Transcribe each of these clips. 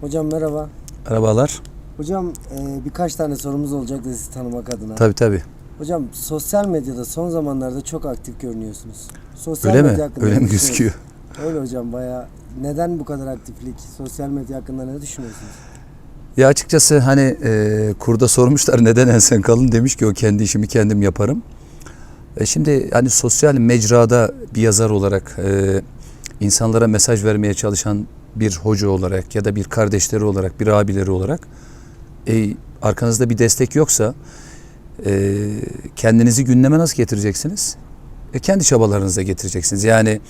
Hocam merhaba. Merhabalar. Hocam e, birkaç tane sorumuz olacak da sizi tanımak adına. Tabii tabii. Hocam sosyal medyada son zamanlarda çok aktif görünüyorsunuz. Sosyal Öyle mi? medya hakkında Öyle ne mi düşünüyorsunuz? gözüküyor? Öyle hocam baya neden bu kadar aktiflik? Sosyal medya hakkında ne düşünüyorsunuz? Ya açıkçası hani e, kurda sormuşlar neden ensen kalın demiş ki o kendi işimi kendim yaparım. E, şimdi hani sosyal mecrada bir yazar olarak e, insanlara mesaj vermeye çalışan bir hoca olarak ya da bir kardeşleri olarak bir abileri olarak e, arkanızda bir destek yoksa e, kendinizi gündeme nasıl getireceksiniz? E, kendi çabalarınızla getireceksiniz. Yani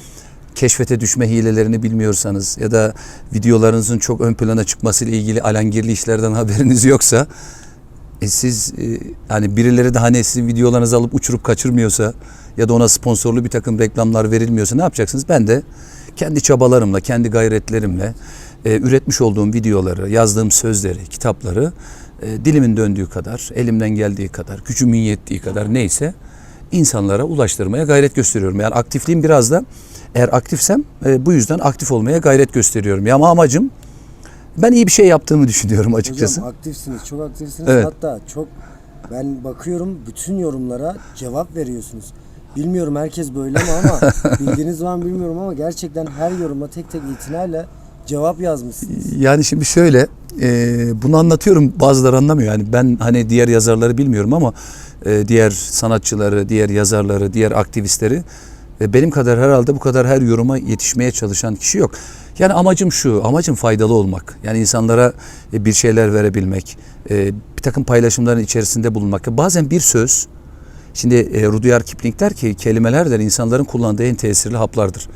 keşfete düşme hilelerini bilmiyorsanız ya da videolarınızın çok ön plana çıkması ile ilgili alengirli işlerden haberiniz yoksa e siz e, hani birileri de hani sizin videolarınızı alıp uçurup kaçırmıyorsa ya da ona sponsorlu bir takım reklamlar verilmiyorsa ne yapacaksınız? Ben de kendi çabalarımla, kendi gayretlerimle e, üretmiş olduğum videoları, yazdığım sözleri, kitapları e, dilimin döndüğü kadar, elimden geldiği kadar, gücümün yettiği kadar neyse insanlara ulaştırmaya gayret gösteriyorum. Yani aktifliğim biraz da eğer aktifsem e, bu yüzden aktif olmaya gayret gösteriyorum. Ya ama amacım ben iyi bir şey yaptığımı düşünüyorum açıkçası. Hocam aktifsiniz, çok aktifsiniz. Evet. Hatta çok ben bakıyorum bütün yorumlara cevap veriyorsunuz. Bilmiyorum herkes böyle mi ama bildiğiniz var mı bilmiyorum ama gerçekten her yoruma tek tek itinayla cevap yazmışsınız. Yani şimdi şöyle e, bunu anlatıyorum bazıları anlamıyor. Yani ben hani diğer yazarları bilmiyorum ama e, diğer sanatçıları, diğer yazarları, diğer aktivistleri e, benim kadar herhalde bu kadar her yoruma yetişmeye çalışan kişi yok. Yani amacım şu, amacım faydalı olmak. Yani insanlara e, bir şeyler verebilmek, e, bir takım paylaşımların içerisinde bulunmak. Bazen bir söz, şimdi e, Rudyard Kipling der ki kelimeler der insanların kullandığı en tesirli haplardır.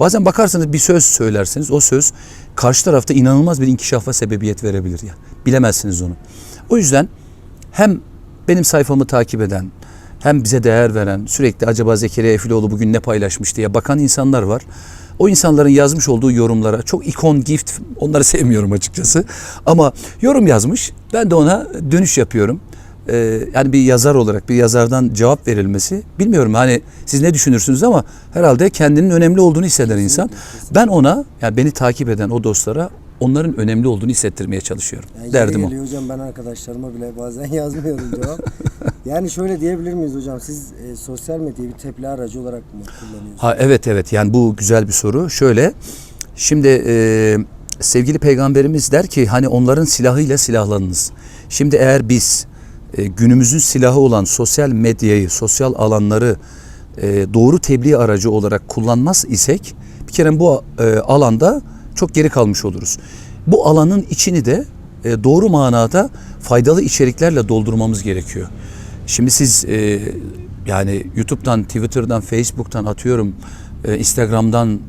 Bazen bakarsanız bir söz söylersiniz o söz karşı tarafta inanılmaz bir inkişafa sebebiyet verebilir ya. Bilemezsiniz onu. O yüzden hem benim sayfamı takip eden hem bize değer veren sürekli acaba Zekeriya Efiloğlu bugün ne paylaşmış diye bakan insanlar var. O insanların yazmış olduğu yorumlara çok ikon gift onları sevmiyorum açıkçası. Ama yorum yazmış ben de ona dönüş yapıyorum. Ee, yani bir yazar olarak bir yazardan cevap verilmesi bilmiyorum hani siz ne düşünürsünüz ama herhalde kendinin önemli olduğunu hisseden insan. Ben ona yani beni takip eden o dostlara onların önemli olduğunu hissettirmeye çalışıyorum. Yani Derdim o. hocam ben arkadaşlarıma bile bazen yazmıyorum cevap. yani şöyle diyebilir miyiz hocam siz e, sosyal medyayı bir tebliğ aracı olarak mı kullanıyorsunuz? Ha evet evet yani bu güzel bir soru. Şöyle şimdi e, sevgili peygamberimiz der ki hani onların silahıyla silahlanınız. Şimdi eğer biz e, günümüzün silahı olan sosyal medyayı, sosyal alanları e, doğru tebliğ aracı olarak kullanmaz isek bir kere bu e, alanda çok geri kalmış oluruz. Bu alanın içini de e, doğru manada faydalı içeriklerle doldurmamız gerekiyor. Şimdi siz e, yani YouTube'dan, Twitter'dan, Facebook'tan atıyorum, e, Instagram'dan e,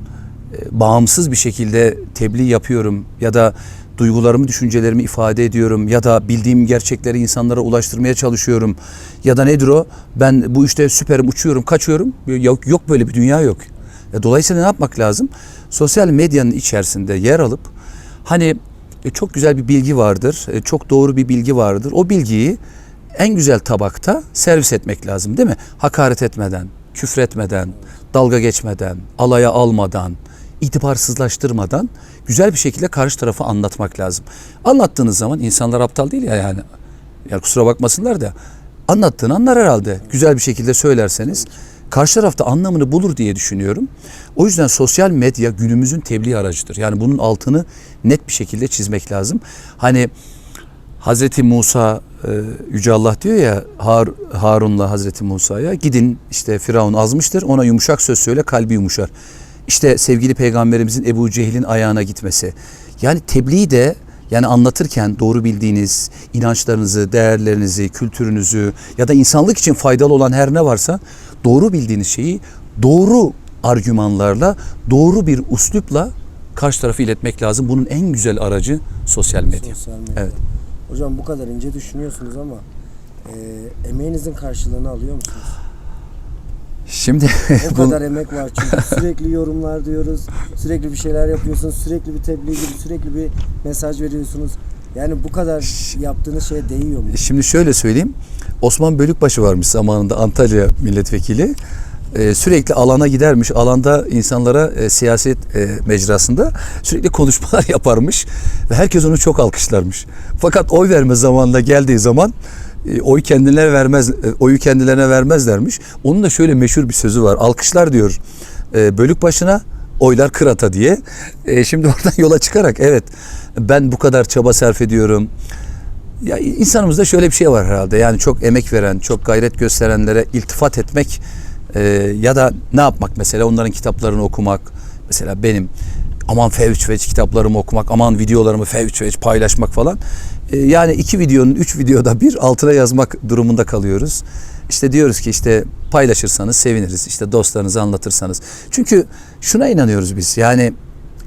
bağımsız bir şekilde tebliğ yapıyorum ya da duygularımı, düşüncelerimi ifade ediyorum ya da bildiğim gerçekleri insanlara ulaştırmaya çalışıyorum ya da nedir o? Ben bu işte süperim, uçuyorum, kaçıyorum. Yok, yok böyle bir dünya yok. E, dolayısıyla ne yapmak lazım? Sosyal medyanın içerisinde yer alıp hani e, çok güzel bir bilgi vardır, e, çok doğru bir bilgi vardır. O bilgiyi en güzel tabakta servis etmek lazım değil mi? Hakaret etmeden, küfretmeden, dalga geçmeden, alaya almadan, itibarsızlaştırmadan güzel bir şekilde karşı tarafa anlatmak lazım. Anlattığınız zaman insanlar aptal değil ya yani. Yani kusura bakmasınlar da anlattığını anlar herhalde. Güzel bir şekilde söylerseniz karşı tarafta anlamını bulur diye düşünüyorum. O yüzden sosyal medya günümüzün tebliğ aracıdır. Yani bunun altını net bir şekilde çizmek lazım. Hani Hazreti Musa e, Yüce Allah diyor ya Har, Harun'la Hazreti Musa'ya gidin işte Firavun azmıştır ona yumuşak söz söyle kalbi yumuşar. İşte sevgili peygamberimizin Ebu Cehil'in ayağına gitmesi. Yani tebliğ de yani anlatırken doğru bildiğiniz inançlarınızı, değerlerinizi, kültürünüzü ya da insanlık için faydalı olan her ne varsa doğru bildiğiniz şeyi doğru argümanlarla, doğru bir uslupla karşı tarafı iletmek lazım. Bunun en güzel aracı sosyal medya. Sosyal medya. Evet. Hocam bu kadar ince düşünüyorsunuz ama e, emeğinizin karşılığını alıyor musunuz? Şimdi O bu- kadar emek var çünkü sürekli yorumlar diyoruz, sürekli bir şeyler yapıyorsunuz, sürekli bir tebliğ gibi, sürekli bir mesaj veriyorsunuz. Yani bu kadar yaptığınız şeye değiyor mu? Şimdi şöyle söyleyeyim. Osman Bölükbaşı varmış zamanında Antalya milletvekili. e, sürekli alana gidermiş. Alanda insanlara e, siyaset e, mecrasında sürekli konuşmalar yaparmış ve herkes onu çok alkışlarmış. Fakat oy verme zamanına geldiği zaman oy kendilerine vermez e, oyu kendilerine vermezlermiş. Onun da şöyle meşhur bir sözü var. Alkışlar diyor e, bölük başına oylar kırata diye. E, şimdi oradan yola çıkarak evet ben bu kadar çaba sarf ediyorum. Ya insanımızda şöyle bir şey var herhalde. Yani çok emek veren, çok gayret gösterenlere iltifat etmek e, ya da ne yapmak mesela onların kitaplarını okumak. Mesela benim aman fevç veç kitaplarımı okumak, aman videolarımı fevç veç paylaşmak falan. E, yani iki videonun üç videoda bir altına yazmak durumunda kalıyoruz. İşte diyoruz ki işte paylaşırsanız seviniriz. İşte dostlarınıza anlatırsanız. Çünkü şuna inanıyoruz biz. Yani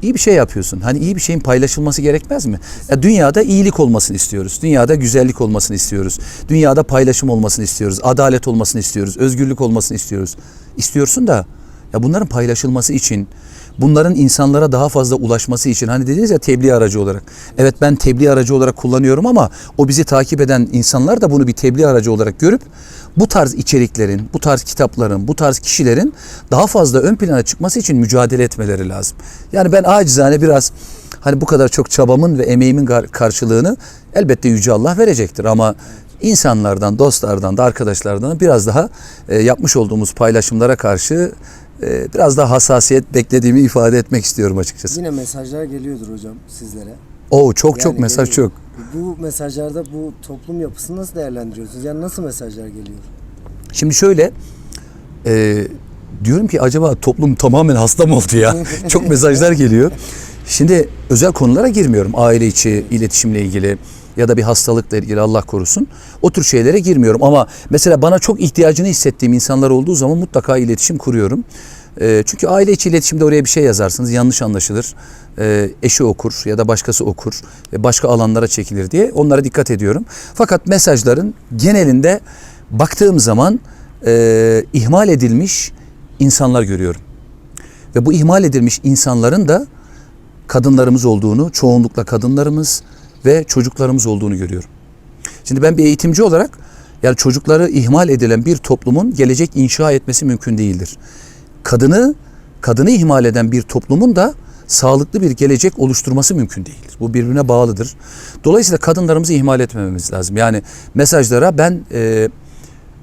iyi bir şey yapıyorsun. Hani iyi bir şeyin paylaşılması gerekmez mi? Ya dünyada iyilik olmasını istiyoruz. Dünyada güzellik olmasını istiyoruz. Dünyada paylaşım olmasını istiyoruz. Adalet olmasını istiyoruz. Özgürlük olmasını istiyoruz. İstiyorsun da ya bunların paylaşılması için bunların insanlara daha fazla ulaşması için hani dediniz ya tebliğ aracı olarak. Evet ben tebliğ aracı olarak kullanıyorum ama o bizi takip eden insanlar da bunu bir tebliğ aracı olarak görüp bu tarz içeriklerin, bu tarz kitapların, bu tarz kişilerin daha fazla ön plana çıkması için mücadele etmeleri lazım. Yani ben acizane biraz hani bu kadar çok çabamın ve emeğimin karşılığını elbette Yüce Allah verecektir ama insanlardan, dostlardan da arkadaşlardan biraz daha e, yapmış olduğumuz paylaşımlara karşı biraz daha hassasiyet beklediğimi ifade etmek istiyorum açıkçası. Yine mesajlar geliyordur hocam sizlere. Oo çok çok Yani mesaj geliyor. çok. Bu mesajlarda bu toplum yapısını nasıl değerlendiriyorsunuz? Yani nasıl mesajlar geliyor? Şimdi şöyle e, diyorum ki acaba toplum tamamen hasta mı oldu ya? Çok mesajlar geliyor. Şimdi özel konulara girmiyorum. Aile içi iletişimle ilgili ya da bir hastalıkla ilgili Allah korusun. O tür şeylere girmiyorum ama mesela bana çok ihtiyacını hissettiğim insanlar olduğu zaman mutlaka iletişim kuruyorum. E, çünkü aile içi iletişimde oraya bir şey yazarsınız yanlış anlaşılır. E, eşi okur ya da başkası okur başka alanlara çekilir diye onlara dikkat ediyorum. Fakat mesajların genelinde baktığım zaman e, ihmal edilmiş insanlar görüyorum. Ve bu ihmal edilmiş insanların da kadınlarımız olduğunu, çoğunlukla kadınlarımız ve çocuklarımız olduğunu görüyorum. Şimdi ben bir eğitimci olarak yani çocukları ihmal edilen bir toplumun gelecek inşa etmesi mümkün değildir. Kadını kadını ihmal eden bir toplumun da sağlıklı bir gelecek oluşturması mümkün değildir. Bu birbirine bağlıdır. Dolayısıyla kadınlarımızı ihmal etmememiz lazım. Yani mesajlara ben e,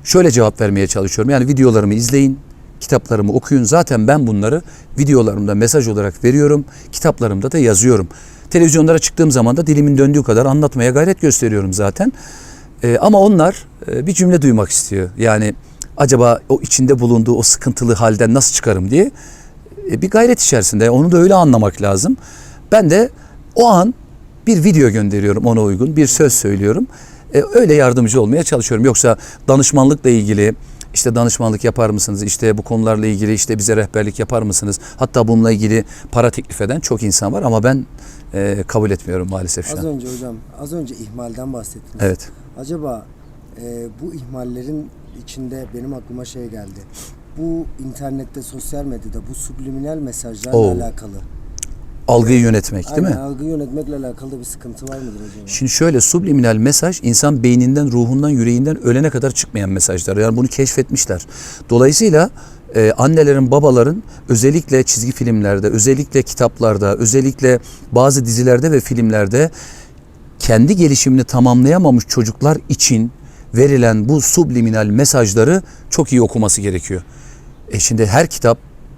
şöyle cevap vermeye çalışıyorum. Yani videolarımı izleyin, kitaplarımı okuyun. Zaten ben bunları videolarımda mesaj olarak veriyorum, kitaplarımda da yazıyorum. Televizyonlara çıktığım zaman da dilimin döndüğü kadar anlatmaya gayret gösteriyorum zaten. Ee, ama onlar e, bir cümle duymak istiyor. Yani acaba o içinde bulunduğu o sıkıntılı halden nasıl çıkarım diye e, bir gayret içerisinde. Onu da öyle anlamak lazım. Ben de o an bir video gönderiyorum ona uygun, bir söz söylüyorum. E, öyle yardımcı olmaya çalışıyorum. Yoksa danışmanlıkla ilgili işte danışmanlık yapar mısınız? İşte bu konularla ilgili işte bize rehberlik yapar mısınız? Hatta bununla ilgili para teklif eden çok insan var ama ben e, kabul etmiyorum maalesef şu Az an. önce hocam, az önce ihmalden bahsettiniz. Evet. Acaba e, bu ihmallerin içinde benim aklıma şey geldi. Bu internette, sosyal medyada bu subliminal mesajlarla Oo. alakalı. Algıyı yönetmek değil Aynen, mi? algı yönetmekle alakalı bir sıkıntı var mıdır acaba? Şimdi şöyle subliminal mesaj insan beyninden, ruhundan, yüreğinden ölene kadar çıkmayan mesajlar. Yani bunu keşfetmişler. Dolayısıyla e, annelerin, babaların özellikle çizgi filmlerde, özellikle kitaplarda, özellikle bazı dizilerde ve filmlerde kendi gelişimini tamamlayamamış çocuklar için verilen bu subliminal mesajları çok iyi okuması gerekiyor. E şimdi her kitap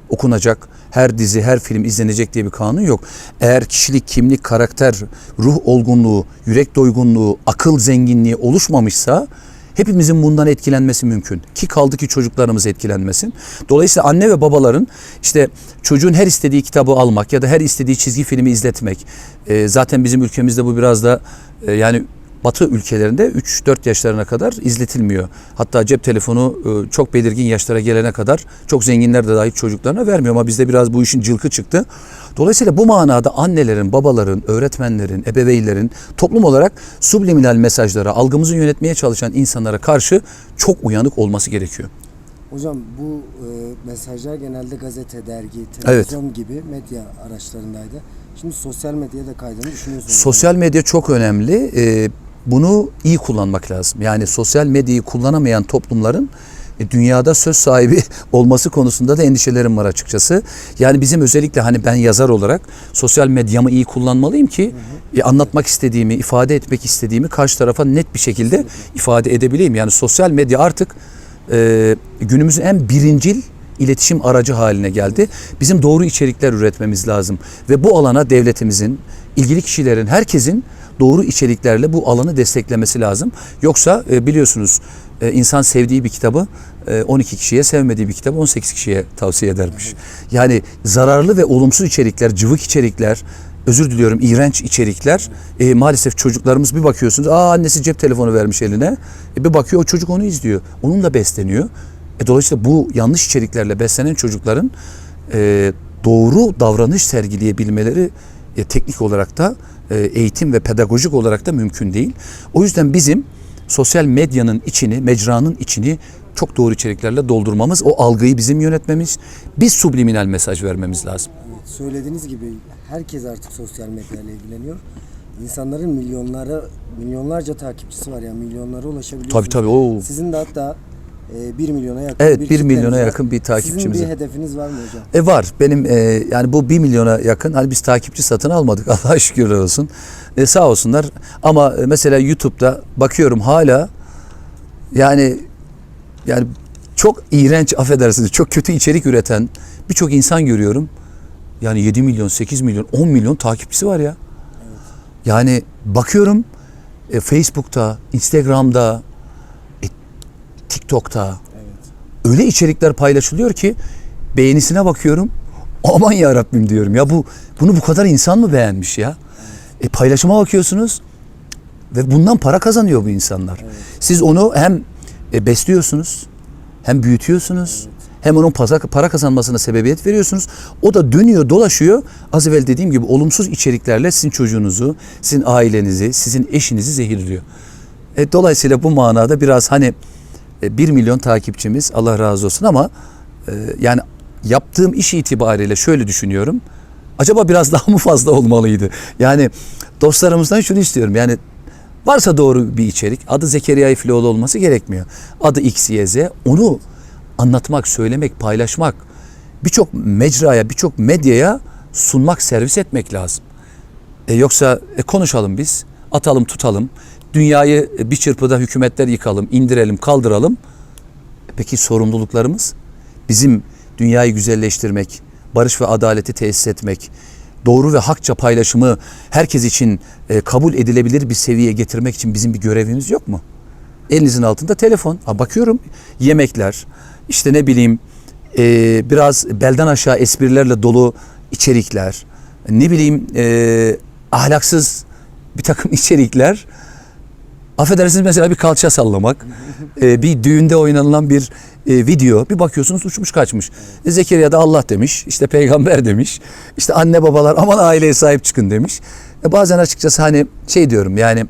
okunacak, her dizi, her film izlenecek diye bir kanun yok. Eğer kişilik, kimlik, karakter, ruh olgunluğu, yürek doygunluğu, akıl zenginliği oluşmamışsa hepimizin bundan etkilenmesi mümkün. Ki kaldı ki çocuklarımız etkilenmesin. Dolayısıyla anne ve babaların işte çocuğun her istediği kitabı almak ya da her istediği çizgi filmi izletmek. e, zaten bizim ülkemizde bu biraz da e, yani Batı ülkelerinde 3-4 yaşlarına kadar izletilmiyor. Hatta cep telefonu e, çok belirgin yaşlara gelene kadar çok zenginler de dahil çocuklarına vermiyor ama bizde biraz bu işin cılkı çıktı. Dolayısıyla bu manada annelerin, babaların, öğretmenlerin, ebeveynlerin toplum olarak subliminal mesajlara, algımızı yönetmeye çalışan insanlara karşı çok uyanık olması gerekiyor. Hocam bu e, mesajlar genelde gazete, dergi, televizyon gibi medya araçlarındaydı. Şimdi sosyal medyaya da kaydığını düşünüyorsunuz. Sosyal medya çok önemli. Ee, bunu iyi kullanmak lazım. Yani sosyal medyayı kullanamayan toplumların e, dünyada söz sahibi olması konusunda da endişelerim var açıkçası. Yani bizim özellikle hani ben yazar olarak sosyal medyamı iyi kullanmalıyım ki e, anlatmak istediğimi, ifade etmek istediğimi karşı tarafa net bir şekilde ifade edebileyim. Yani sosyal medya artık e, günümüzün en birincil iletişim aracı haline geldi. Bizim doğru içerikler üretmemiz lazım ve bu alana devletimizin, ilgili kişilerin, herkesin doğru içeriklerle bu alanı desteklemesi lazım. Yoksa e, biliyorsunuz e, insan sevdiği bir kitabı e, 12 kişiye, sevmediği bir kitabı 18 kişiye tavsiye edermiş. Yani zararlı ve olumsuz içerikler, cıvık içerikler, özür diliyorum iğrenç içerikler e, maalesef çocuklarımız bir bakıyorsunuz aa annesi cep telefonu vermiş eline e, bir bakıyor o çocuk onu izliyor onunla besleniyor e, dolayısıyla bu yanlış içeriklerle beslenen çocukların e, doğru davranış sergileyebilmeleri e, teknik olarak da e, eğitim ve pedagojik olarak da mümkün değil. O yüzden bizim sosyal medyanın içini, mecranın içini çok doğru içeriklerle doldurmamız, o algıyı bizim yönetmemiz, biz subliminal mesaj vermemiz lazım. Evet, söylediğiniz gibi herkes artık sosyal medyayla ilgileniyor. İnsanların milyonlara milyonlarca takipçisi var yani milyonlara ulaşabiliyorsunuz. Tabii tabii o Sizin de hatta 1 milyona yakın Evet, bir bir kitleniz milyona var. yakın bir takipçimiz Sizin bir hedefiniz var mı hocam? E var. Benim e, yani bu 1 milyona yakın hani biz takipçi satın almadık. Allah'a şükürler olsun. E, sağ olsunlar. Ama e, mesela YouTube'da bakıyorum hala yani yani çok iğrenç affedersiniz çok kötü içerik üreten birçok insan görüyorum. Yani 7 milyon, 8 milyon, 10 milyon takipçisi var ya. Yani bakıyorum e, Facebook'ta, Instagram'da, TikTok'ta Evet. öyle içerikler paylaşılıyor ki beğenisine bakıyorum. Aman ya Rabbim diyorum ya bu bunu bu kadar insan mı beğenmiş ya? E paylaşıma bakıyorsunuz ve bundan para kazanıyor bu insanlar. Siz onu hem e, besliyorsunuz, hem büyütüyorsunuz, hem onun para kazanmasına sebebiyet veriyorsunuz. O da dönüyor, dolaşıyor. Az evvel dediğim gibi olumsuz içeriklerle sizin çocuğunuzu, sizin ailenizi, sizin eşinizi zehirliyor. E, dolayısıyla bu manada biraz hani 1 milyon takipçimiz Allah razı olsun ama e, yani yaptığım iş itibariyle şöyle düşünüyorum. Acaba biraz daha mı fazla olmalıydı? Yani dostlarımızdan şunu istiyorum. Yani varsa doğru bir içerik adı Zekeriya İflioğlu olması gerekmiyor. Adı X, Y, Z onu anlatmak, söylemek, paylaşmak birçok mecraya, birçok medyaya sunmak, servis etmek lazım. E yoksa e, konuşalım biz, atalım tutalım, dünyayı bir çırpıda hükümetler yıkalım, indirelim, kaldıralım. Peki sorumluluklarımız? Bizim dünyayı güzelleştirmek, barış ve adaleti tesis etmek, doğru ve hakça paylaşımı herkes için e, kabul edilebilir bir seviyeye getirmek için bizim bir görevimiz yok mu? Elinizin altında telefon. Ha, bakıyorum yemekler, işte ne bileyim e, biraz belden aşağı esprilerle dolu içerikler, ne bileyim e, ahlaksız bir takım içerikler. Affedersiniz mesela bir kalça sallamak, e, bir düğünde oynanılan bir e, video, bir bakıyorsunuz uçmuş kaçmış. E, Zekeriya da Allah demiş, işte peygamber demiş, işte anne babalar aman aileye sahip çıkın demiş. Bazen açıkçası hani şey diyorum yani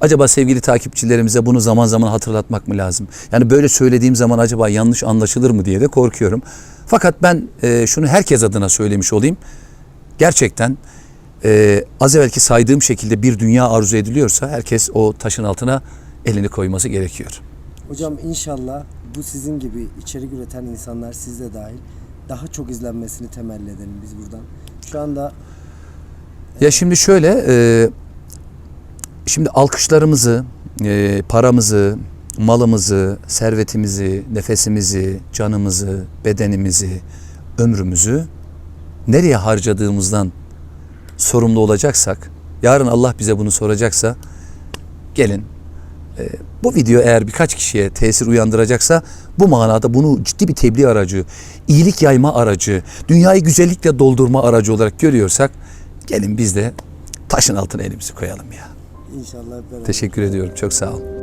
acaba sevgili takipçilerimize bunu zaman zaman hatırlatmak mı lazım? Yani böyle söylediğim zaman acaba yanlış anlaşılır mı diye de korkuyorum. Fakat ben şunu herkes adına söylemiş olayım. Gerçekten e, az evvelki saydığım şekilde bir dünya arzu ediliyorsa herkes o taşın altına elini koyması gerekiyor. Hocam inşallah bu sizin gibi içerik üreten insanlar siz de dahil daha çok izlenmesini temelli edelim biz buradan. Şu anda Ya şimdi şöyle, e, şimdi alkışlarımızı, e, paramızı, malımızı, servetimizi, nefesimizi, canımızı, bedenimizi, ömrümüzü nereye harcadığımızdan sorumlu olacaksak, yarın Allah bize bunu soracaksa, gelin e, bu video eğer birkaç kişiye tesir uyandıracaksa bu manada bunu ciddi bir tebliğ aracı, iyilik yayma aracı, dünyayı güzellikle doldurma aracı olarak görüyorsak gelin biz de taşın altına elimizi koyalım ya. inşallah beraber. Teşekkür ediyorum. Çok sağ olun.